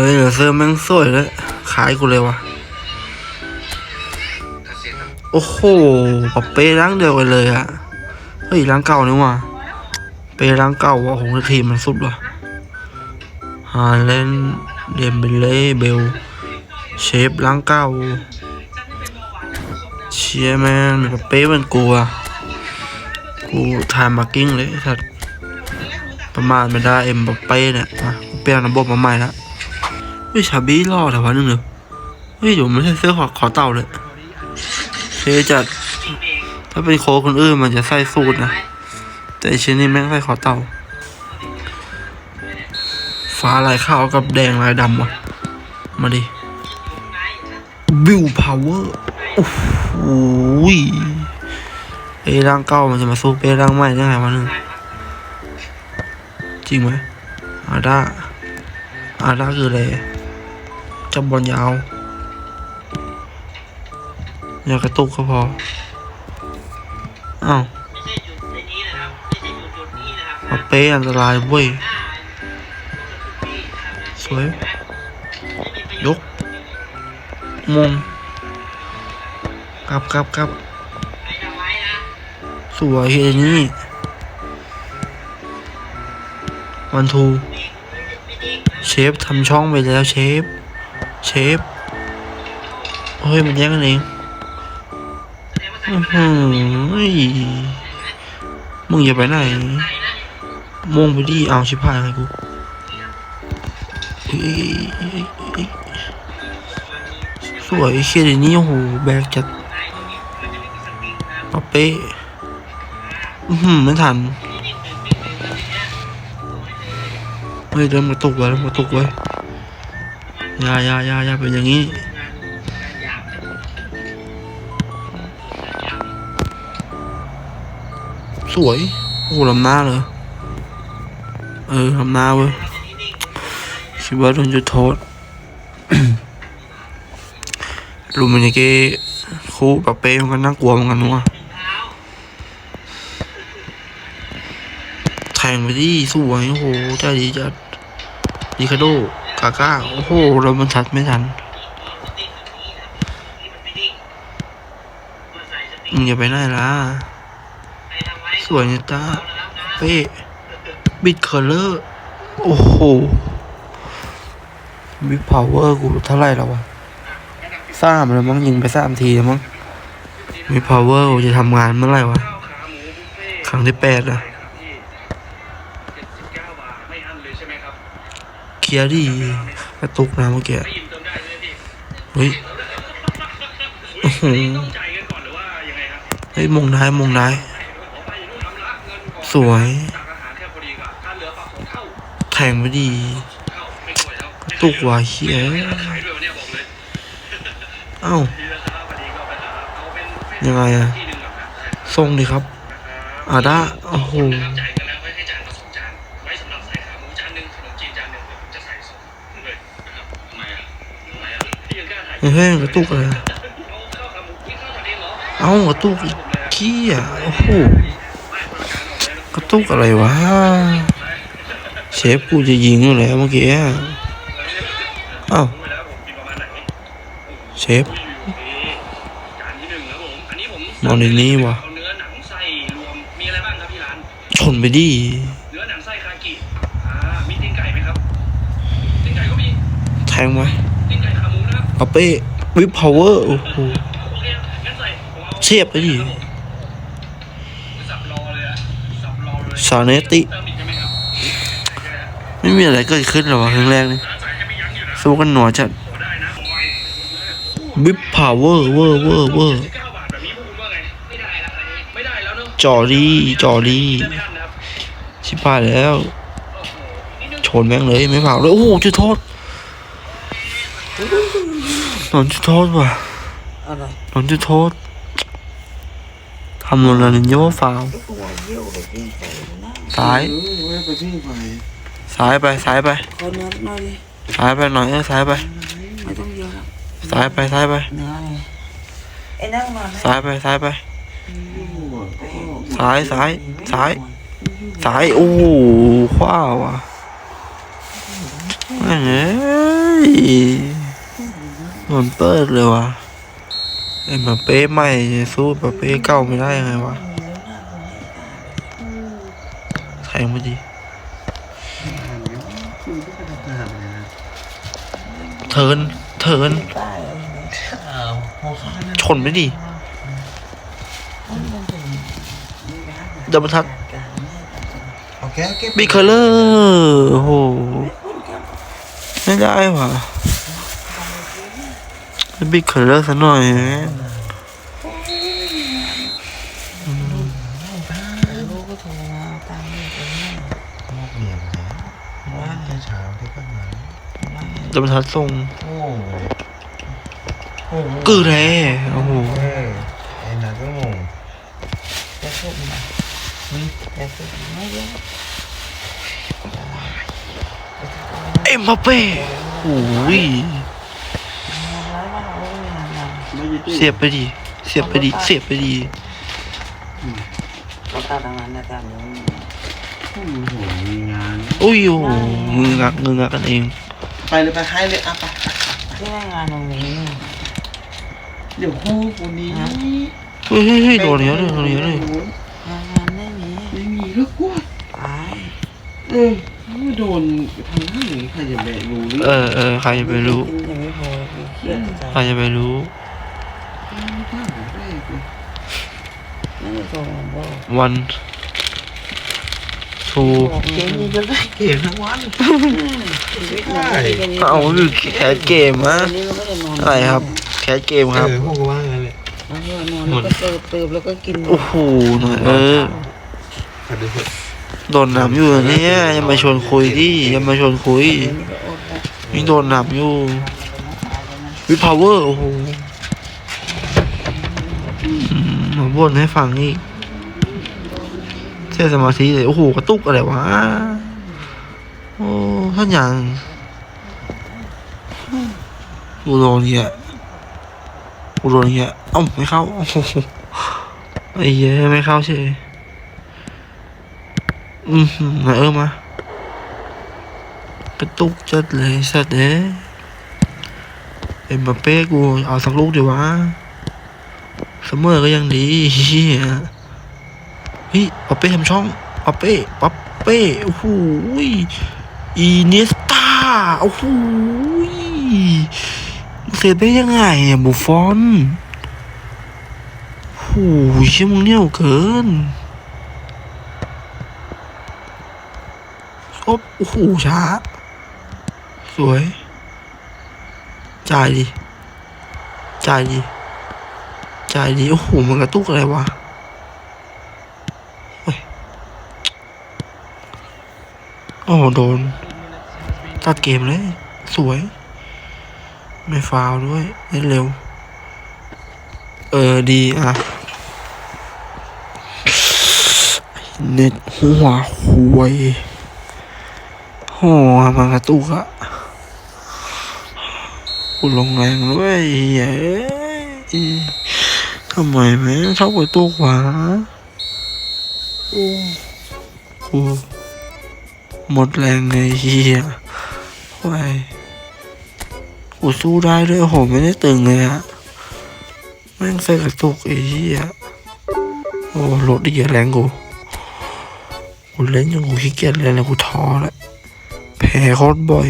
ฮ้ยเดี๋ยวเสื้อแม่งสวยเลยขายกูเลยวะโอ้โหกับเป้ร่างเดียวกันเลยอะเฮ้ยร่างเก่านี่ว่าเป้ร่างเก่าว่ะของทีมมันสุดว่ะฮาเลนเดมเบเล่เบลเชฟร่างเก่าเชียร์แม่งมีกับเป้เป็นกูอะกูทายมาร์กิ้งเลยไอ้สัตประมาณไม่ได้เอ็มบัปเป้เนี่ยเปลี่ยนระบบมาใหม่ละ เฮ้ยชาบี้รอดแต่วันนึงเนอเฮ้ยเดี๋ยวมันใส่เสื้อขอขอเต่าเลยเทจัด ถ้าเป็นโค้คนอื่นมันจะใส่สูทนะ แต่ไอ้ชิ้นนี้แม่งใส่ขอเต่า ฟ้าลายขาวกับแดงลายดำวะมาดิวิวพาวเวอร์โอ้โหยไอ้ร่างเก่ามันจะมาสู้เปร่างใหม่ได้ไงวะนึงจริงไหมอาด้าอาด้าคืออะไร จับบอลยาว อย่ากระตุกก็พอ อ้าวมาเป๊อันตรายเว้ย สวย ยกมงกลับกลับกลับสวยเฮนี่วันทู เชฟทำช่องไปแล้วเชฟ เชฟเฮ้ยมันแย่งกันเองอื้อหือเฮ้ยมึงอย่าไปไหนมงไปดิเอาชิบหายไงกูสวยเชียร์นี่โอ้โหแบกจัดปะเป้อือหือไม่ทันเฮ้ยเริ่มกระตุกไว้เริ่มกระตุกไว้ ยายายายาเป็นอย่างนี้สวยโอ้โหลำหน้าเลยเออลำหน้าเว้ยคิดว่าโดนจุดโทษรูมินิเก้คู่ปะเป้มันก็น่ากลัวเหมือนกันว่ะแทงไปดิสวยโอ้โหใจดีจัดดีคาโด กาก้า โอ้โหเรามันชัดไม่ทันมึงอย่าไปไหนล่ะ สวยนี่ยจ้าเป้บิดเคอร์เลอร์ โอ้โหบิพาวเวอร์กูเท่าไรแล้ววะสามแล้วมั้งยิงไปสามทีแล้วมั้งบิพาวเวอร์กูจะทำงานเมื่อไหร่วะ ครั้งที่แปดอะ เคลียร์ดิกระตุกนะเมื่อกี้เฮ้ยอื้อหือเฮ้ยมงได้มงได้สวย แทงไม่ดี ตุกว่ะเฮียเอ้า ยังไงอะส่งดิครับ อาด้าโอ้โห เฮ้ยกระตุกอะไรเอ้ากระตุกอีกขี้อะโอ้โหกระตุกอะไรวะเชฟกูจะยิงแล้วเมื่อกี้อะเอ้าเชฟมองในนี้วะชนไปดิเนื้อหนังไส้คากิอ่ามีตีนไก่ไหมครับตีนไก่ก็มีแทงไหม ตีนไก่ขาเอาเป้วิปพาวเวอร์โอ้โหเคงั้นใส่ผมเอาเชียบไปดิสับรอเลยอะสับรอเลยซาเนติ ไม่มีอะไรเกิดขึ้นหรอวะครั้งแรกนี่ใส่ให้ไม่ยั้งอยู่นะสู้กันหนัวจัดวิปพาวเวอร์เวอร์เวอร์เวอร์จอรี่จอรี่ชิบหายแล้ว ชนแม่งเลยไม่เผาเลย โอ้โหจุดโทษ โดนจุดโทษว่ะอะไรโดนจุดโทษทำโรนัลดินโญ่ฟาวล์ตัวเยี่ยวเลยยิงใส่หน้าซ้ายเออไว้ไปพี่ไปซ้ายไปซ้ายไปขอเนื้อหน่อยดิซ้ายไปหน่อยเออซ้ายไปไม่ต้องเยอะนะซ้ายไปซ้ายไปเนื้อเลยไอ้นั่งมาไหมซ้ายไปซ้ายไปซ้ายซ้ายซ้ายซ้ายโอ้โหขว้าว่ะแม่งเอ้ย เหมือนเปิดเลยว่ะไอ้มาเป้ใหม่สู้มาเป้เก่าไม่ได้ยังไงวะแทงไม่ดี เทิร์นเทิร์นใต้อะไรเนี่ยชนไม่ดีมันเป็นนี่นะดับเบิลทัชการเนี่ยโอเคเก็บบิ๊กเคอร์เลอร์โอ้โหไม่ได้ว่ะ บิ๊กเคอร์เลอร์ซะหน่อยลูกก็โทรมาเอาตังค์เนี่ยไปเนี่ยมอกเมียมาแล้วว่าไงเช้าที่ก็มาว่าไงดับเบิลทัชส่งโอ้ยโอ้โหกือแร่โอ้โหเออไอ้นัทก็งงจะพูดมาจะพูดไม่เยอะเอ็มบัปเป้โอ้ยร้ายว่าเราไม่มีงานท เสียบไปดี เสียบไปดี เสียบไปดีเราตัดทางนั้นนะตัดนี้โอ้โหมีงานอุ้ยโอ้โหงึงงักงึงงักกันเอง ไปเลยไปให้เลยอะไปที่ได้งานตรงนี้ เดี๋ยวคู่คนนี้เฮ้ยเฮ้ยเฮ้ยโดนเยอะเลยโดนเยอะเลยงานงานไม่มีไม่มีแล้วกูตายเออไม่โดนทำท่าอย่างนี้ใครจะไปรู้เออเออใครจะไปรู้ ยังไม่พอเครียดใจใครจะไปรู้ ไม่กล้าบอกแรกเลยไม่ได้โทรมาบอกวันทูบอกเกเก่มงนี้จะได้เกมทั้งวันชีวิตมันไม่ได้แค่นี้เอาอยู่แคสเกมอะวันนี้เราก็ได้นอนอะไรครับ แคสเกมครับเออพวกกูว่างั้นแหละแล้วก็นอนแล้วก็เติบเติบแล้วก็กินโอ้โหหน่อยเออขอดูเถอะโดนหนำอยู่เนี่ยยังมาชวนคุยดิยังมาชวนคุยเดี๋ยวนี้ก็อดแล้วยังโดนหนำอยู่วิพาวเวอร์โอ้โหอื มมาบ่นให้ฟังอีกเสียสมาธิเลย โอ้โห กระตุกอะไรวะ โอ้ท่านอย่างกูโดนเงี้ยกูโดนเงี้ยเอ้าไม่เข้าโอ้โหไอ้เหี้ยไม่เข้าเฉยอืมมาเออมากระตุกจัดเลยสัตว์เอ้เอ็มบัปเป้กูเอาสักลูกดีวะ เสมอก็ยังดีเฮียเฮ้ยปัปเป้ทำช่องปัปเป้ปัปเป้โอ้โหยอีเนสตาโอ้โหยเซฟได้ยังไงอะบุฟฟอนโอ้โหเชี่ยมึงเนี่ยเกินโอ้โหช้า สวย จ่ายดิ จ่ายดิ จดิโอ้โห มันกระตุกอะไรวะเฮ้ยโอ้โหโดน ตัดเกมเลย สวย ไม่ฟาวด้วยเล่นเร็ว เออ ดีอะ เน็ตหัวหวยโอ้มันกระตุกอะกูลงแรงด้วยเย้ ทำไมแม่งชอบไปตัวขวาโอ้กูหมดแรงไงเฮียโอ้ยกูสู้ได้ด้วยโอ้โหไม่ได้ตึงเลยอะแม่งใส่กระตุกไอ้เฮียโอ้รถดีแรงกูกูเล่นยังกูขี้เกียจเล่นแล้วกูท้อแล้วแพ้โคตรบ่อย